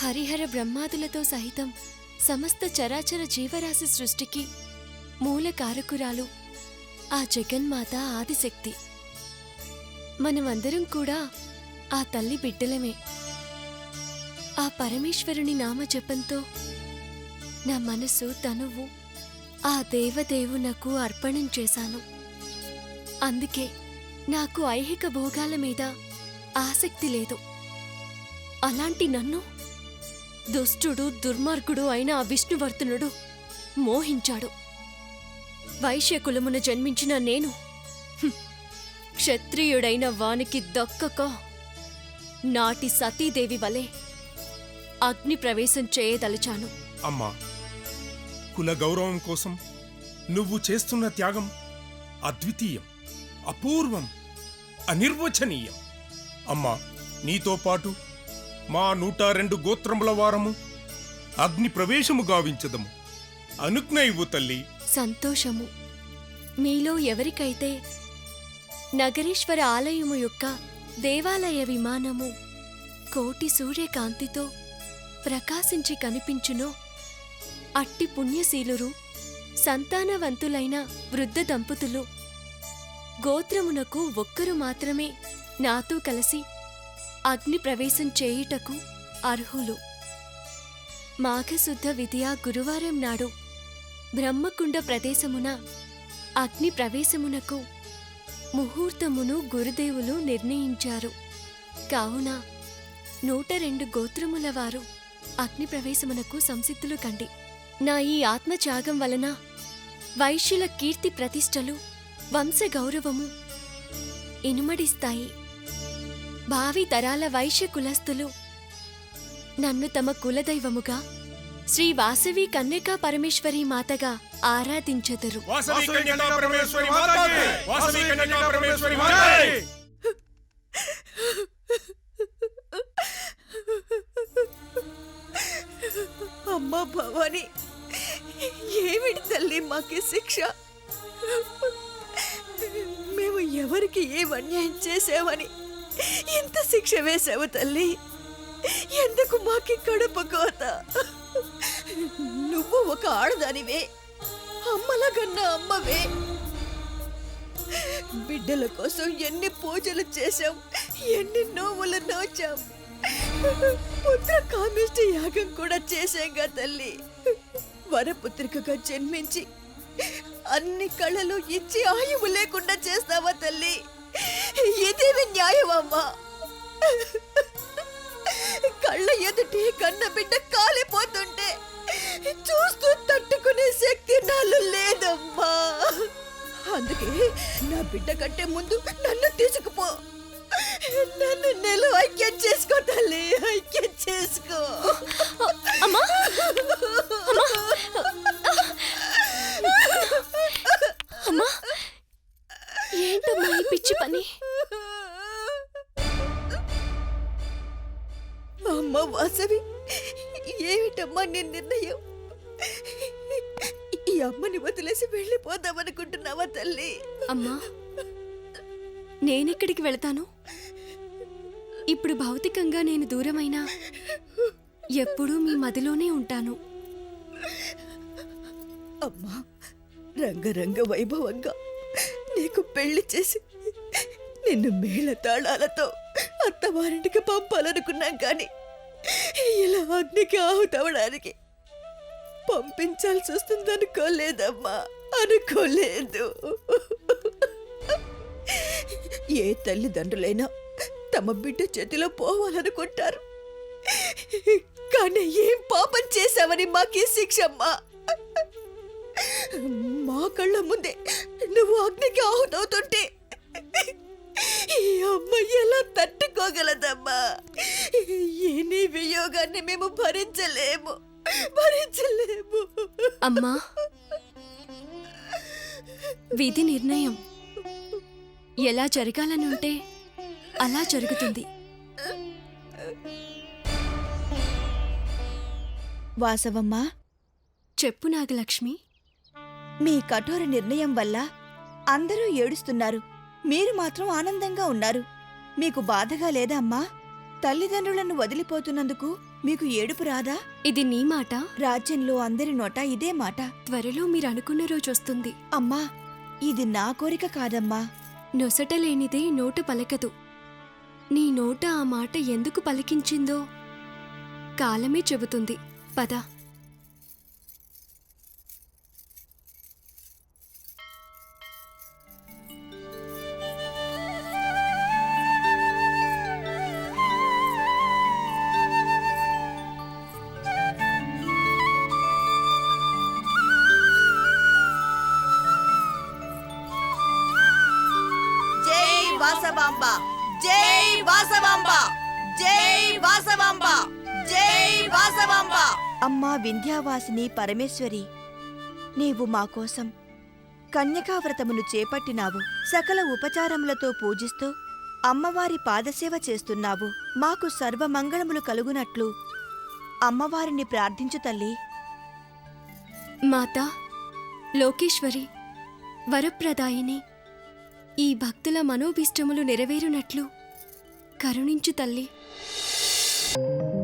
హరిహర బ్రహ్మాదులతో సహితం సమస్త చరాచర జీవరాశి సృష్టికి మూల కారకురాలు ఆ జగన్మాత ఆదిశక్తి. మనమందరం కూడా ఆ తల్లి బిడ్డలమే. ఆ పరమేశ్వరుని నామజపంతో నా మనసు తనువు ఆ దేవదేవునకు అర్పణం చేశాను. అందుకే నాకు ఐహిక భోగాల మీద ఆసక్తి లేదు. అలాంటి నన్ను? దుష్టుడు దుర్మార్గుడు అయిన ఆ విష్ణువర్ధనుడు మోహించాడు. వైశ్య కులమున జన్మించిన నేను క్షత్రియుడైన వానికి దక్కక నాటి సతీదేవి వలె అగ్ని ప్రవేశం చేయదలిచాను. అమ్మా కుల గౌరవం కోసం నువ్వు చేస్తున్న త్యాగం అద్వితీయం అపూర్వం అనిర్వచనీయం. అమ్మా నీతో పాటు మా నూట రెండు గోత్రముల వారము అగ్ని ప్రవేశము గావించదము. అనుజ్ఞ ఇవ్వు తల్లి. సంతోషము. మీలో ఎవరికైతే నగరేశ్వర ఆలయము యొక్క దేవాలయ విమానము కోటి సూర్యకాంతితో ప్రకాశించి కనిపించునో అట్టి పుణ్యశీలురు సంతానవంతులైన వృద్ధ దంపతులు గోత్రమునకు ఒక్కరు మాత్రమే నాతో కలిసి అగ్ని ప్రవేశం చేయుటకు అర్హులు. మాఘశుద్ధ విద్య గురువారం నాడు బ్రహ్మకుండ ప్రదేశమున అగ్ని ప్రవేశమునకు ముహూర్తమును గురుదేవులు నిర్ణయించారు. కావున నూట రెండు గోత్రముల వారు అగ్ని ప్రవేశమునకు సంసిద్ధులు కండి. నా ఈ ఆత్మత్యాగం వలన వైశ్యుల కీర్తి ప్రతిష్టలు వంశ గౌరవము ఇనుమడిస్తాయి. భావి తరాల వైశ్య కులస్తులు నన్ను తమ కులదైవముగా శ్రీ వాసవి కన్యకా పరమేశ్వరి మాతగా ఆరాధించెదరు వాసవి కన్యకా పరమేశ్వరి మాతాకి! వాసవి కన్యకా పరమేశ్వరి మాతాకి! అమ్మా భవాని ఏమిటి తల్లి మాకి శిక్ష మేము ఎవరికి ఏం అన్యాయం చేసామని శిక్ష వేశావు తల్లి ఎందుకు మాకి కడుపు కోత నువ్వు ఒక ఆడదానివే. అమ్మలగన్నా అమ్మవే. బిడ్డల కోసం ఎన్ని పూజలు చేశాం ఎన్ని నోవులు నోచాం. పుత్ర కామిష్ట యాగం కూడా చేశాంగా తల్లి. వరపుత్రికగా జన్మించి అన్ని కళలు ఇచ్చి ఆయువు లేకుండా చేస్తావా తల్లి? ఇదేమి న్యాయమమ్మా? కళ్ళ ఎదుటి కన్న బిడ్డ కాలిపోతుంటే చూస్తూ తట్టుకునే శక్తి నాలో లేదమ్మా. అందుకే నా బిడ్డ కంటే ముందు నన్ను తీసుకుపో. నన్ను నెల ఐక్యం చేసుకో తల్లి ఐక్యం చేసుకో. అమ్మా! నిర్ణయం. ఈ అమ్మని వదిలేసి వెళ్ళిపోదామనుకుంటున్నావా తల్లి? అమ్మా నేనెక్కడికి వెళతాను? ఇప్పుడు భౌతికంగా నేను దూరమైనా ఎప్పుడూ మీ మదిలోనే ఉంటాను. అమ్మా రంగరంగ వైభవంగా నీకు పెళ్ళి చేసి నిన్ను మేళ తాళాలతో అత్తవారింటికి పంపాలనుకున్నాం కానీ ఇలా అగ్నికి ఆహుతవడానికి పంపించాల్సి వస్తుంది అనుకోలేదమ్మా అనుకోలేదు. ఏ తల్లిదండ్రులైనా తమ బిడ్డ చేతిలో పోవాలనుకుంటారు. కానీ ఏం పాపం చేశావని మాకే శిక్షమ్మా మా కళ్ళ ముందే నువ్వు అగ్నికి ఆహుతవుతుంటే ఈ అమ్మ ఎలా తట్టుకోగలదమ్మా? ఈ నీ వియోగాన్ని మేము భరించలేము. భరించలేము. అమ్మా విధి నిర్ణయం ఎలా జరగాలనుంటే అలా జరుగుతుంది. వాసవమ్మా చెప్పు నాగలక్ష్మి. మీ కఠోర నిర్ణయం వల్ల అందరూ ఏడుస్తున్నారు. మీరు మాత్రం ఆనందంగా ఉన్నారు. మీకు బాధగా లేదా అమ్మా? తల్లిదండ్రులను వదిలిపోతున్నందుకు మీకు ఏడుపు రాదా? ఇది నీ మాట. రాజ్యంలో అందరి నోట ఇదే మాట. త్వరలో మీరు అనుకున్న రోజు వస్తుంది. అమ్మా ఇది నా కోరిక కాదమ్మా. నొసట లేనిదే నోట పలకదు. నీ నోట ఆ మాట ఎందుకు పలికించిందో కాలమే చెబుతుంది. పద. వాసవాంబ. జై వాసవాంబ. అమ్మా వింధ్యావాసిని పరమేశ్వరి నీవు మా కోసం కన్యకావ్రతమును చేపట్టినావు. సకల ఉపచారములతో పూజిస్తూ అమ్మవారి పాదసేవ చేస్తున్నావు. మాకు సర్వమంగళములు కలుగునట్లు అమ్మవారిని ప్రార్థించు తల్లి. మాత లోకేశ్వరి వరప్రదాయిని ఈ భక్తుల మనోభీష్టములు నెరవేరునట్లు కరుణించు తల్లి. వాసవి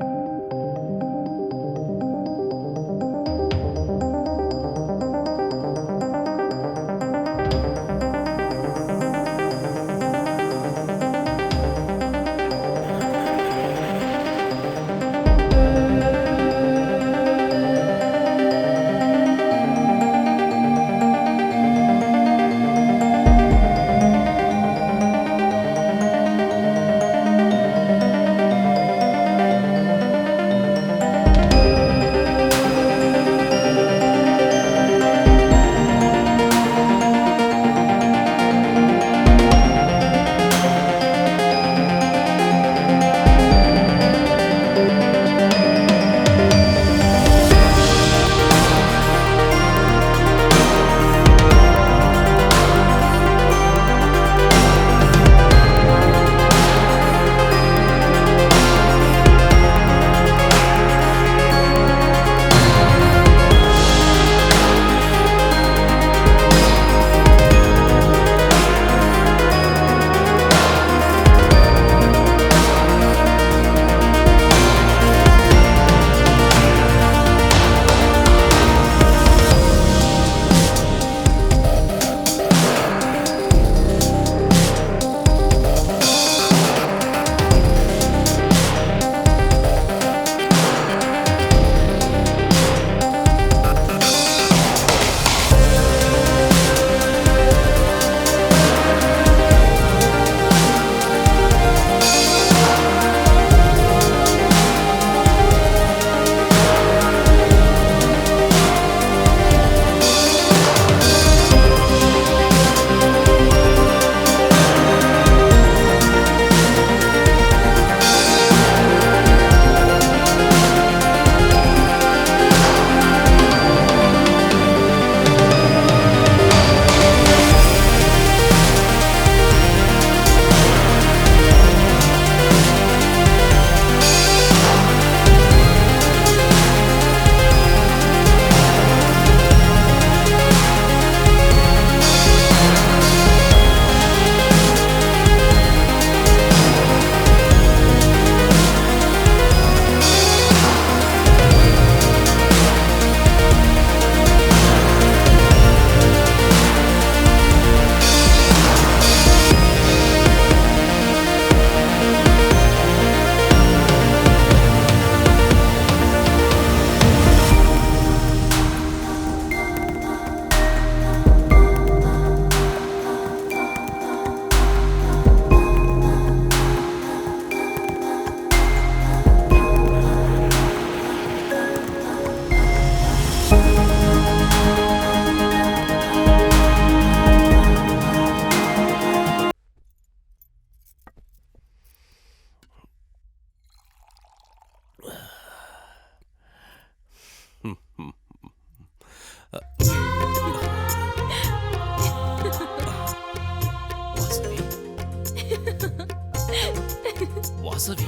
వాసవి.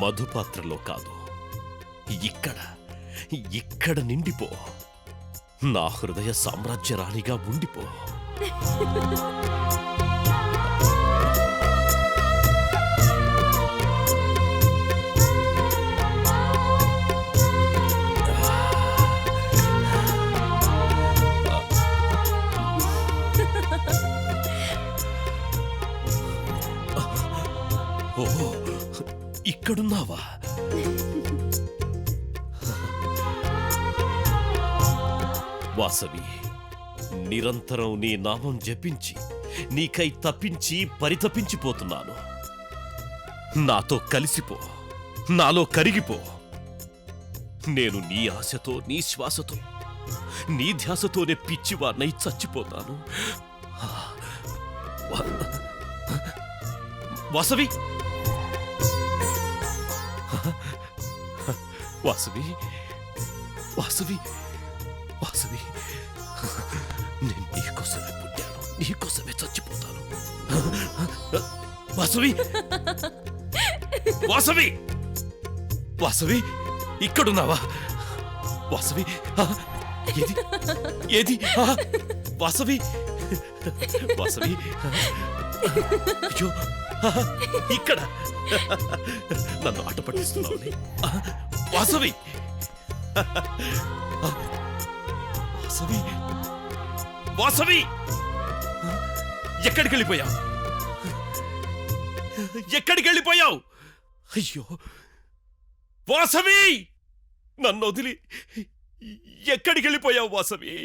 మధుపాత్రలో కాదు. ఇక్కడ ఇక్కడ నిండిపో. నా హృదయ సామ్రాజ్య రాణిగా ఉండిపో. ఓ ఇక్కడున్నావా? వాసవి నిరంతరం నీ నామం జపించి నీకై తప్పించి పరితపించిపోతున్నాను. నాతో కలిసిపో నాలో కరిగిపో. నేను నీ ఆశతో నీ శ్వాసతో నీ ధ్యాసతోనే పిచ్చివాన్నై చచ్చిపోతాను. వాసవి! వాసవి వాసవి వాసవి. నేను నీకోసమే పుట్టాను నీకోసమే చచ్చిపోతాను. వాసవి వాసవి వాసవి ఇక్కడున్నావా? వాసవి ఏది ఏది వాసవి వాసవి అయ్యో ఇక్కడ. నన్ను ఆట పట్టిస్తున్నావు వాసవి. వాసవి. వాసవి. ఎక్కడికి వెళ్ళిపోయావు? ఎక్కడికి వెళ్ళిపోయావు? అయ్యో. వాసవి! నన్ను వదిలి. ఎక్కడికి వెళ్ళిపోయావు వాసవి?